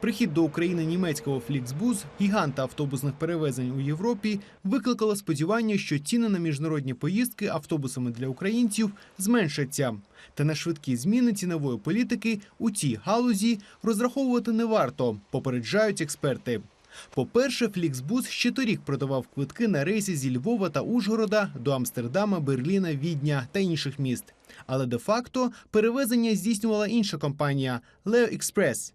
Прихід до України німецького Фліксбуз, гіганта автобусних перевезень у Європі, викликало сподівання, що ціни на міжнародні поїздки автобусами для українців зменшаться. Та на швидкі зміни цінової політики у цій галузі розраховувати не варто, попереджають експерти. По-перше, Фліксбус ще торік продавав квитки на рейси зі Львова та Ужгорода до Амстердама, Берліна, Відня та інших міст. Але де-факто перевезення здійснювала інша компанія Leo Express.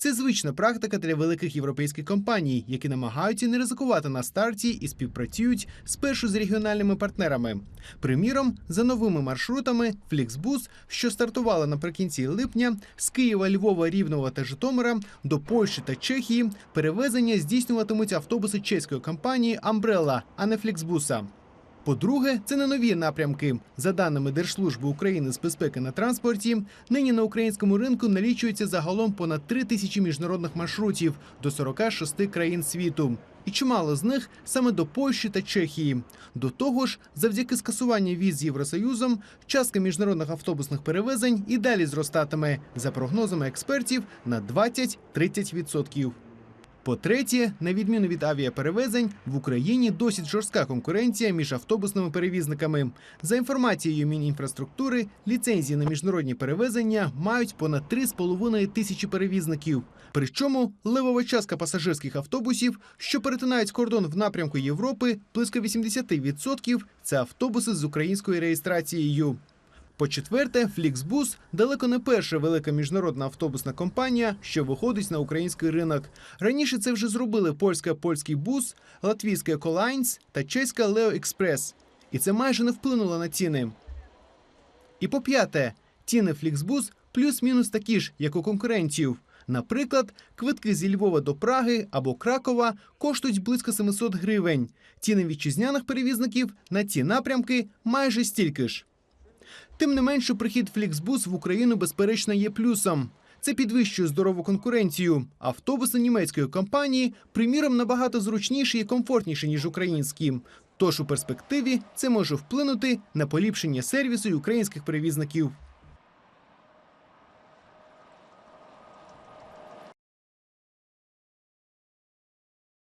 Це звична практика для великих європейських компаній, які намагаються не ризикувати на старті і співпрацюють спершу з регіональними партнерами. Приміром, за новими маршрутами Фліксбус, що стартували наприкінці липня з Києва, Львова, Рівного та Житомира до Польщі та Чехії, перевезення здійснюватимуть автобуси чеської компанії Umbrella, а не Фліксбуса. По-друге, це не нові напрямки. За даними Держслужби України з безпеки на транспорті, нині на українському ринку налічується загалом понад 3 тисячі міжнародних маршрутів до 46 країн світу. І чимало з них саме до Польщі та Чехії. До того ж, завдяки скасуванню віз з Євросоюзом, частка міжнародних автобусних перевезень і далі зростатиме, за прогнозами експертів, на 20-30%. По-третє, на відміну від авіаперевезень, в Україні досить жорстка конкуренція між автобусними перевізниками. За інформацією Мінінфраструктури, ліцензії на міжнародні перевезення мають понад 3,5 тисячі перевізників. Причому левова частка пасажирських автобусів, що перетинають кордон в напрямку Європи, близько 80% – це автобуси з українською реєстрацією. По-четверте, Фліксбус далеко не перша велика міжнародна автобусна компанія, що виходить на український ринок. Раніше це вже зробили польська польський бус, латвійська Еколайнс та чеська Лео Експрес. І це майже не вплинуло на ціни. І по п'яте, ціни Фліксбус плюс-мінус такі ж, як у конкурентів. Наприклад, квитки зі Львова до Праги або Кракова коштують близько 700 гривень. Ціни вітчизняних перевізників на ці напрямки майже стільки ж. Тим не менше, прихід Фліксбус в Україну безперечно є плюсом. Це підвищує здорову конкуренцію. Автобуси німецької компанії, приміром, набагато зручніші і комфортніші, ніж українські. Тож у перспективі це може вплинути на поліпшення сервісу й українських перевізників.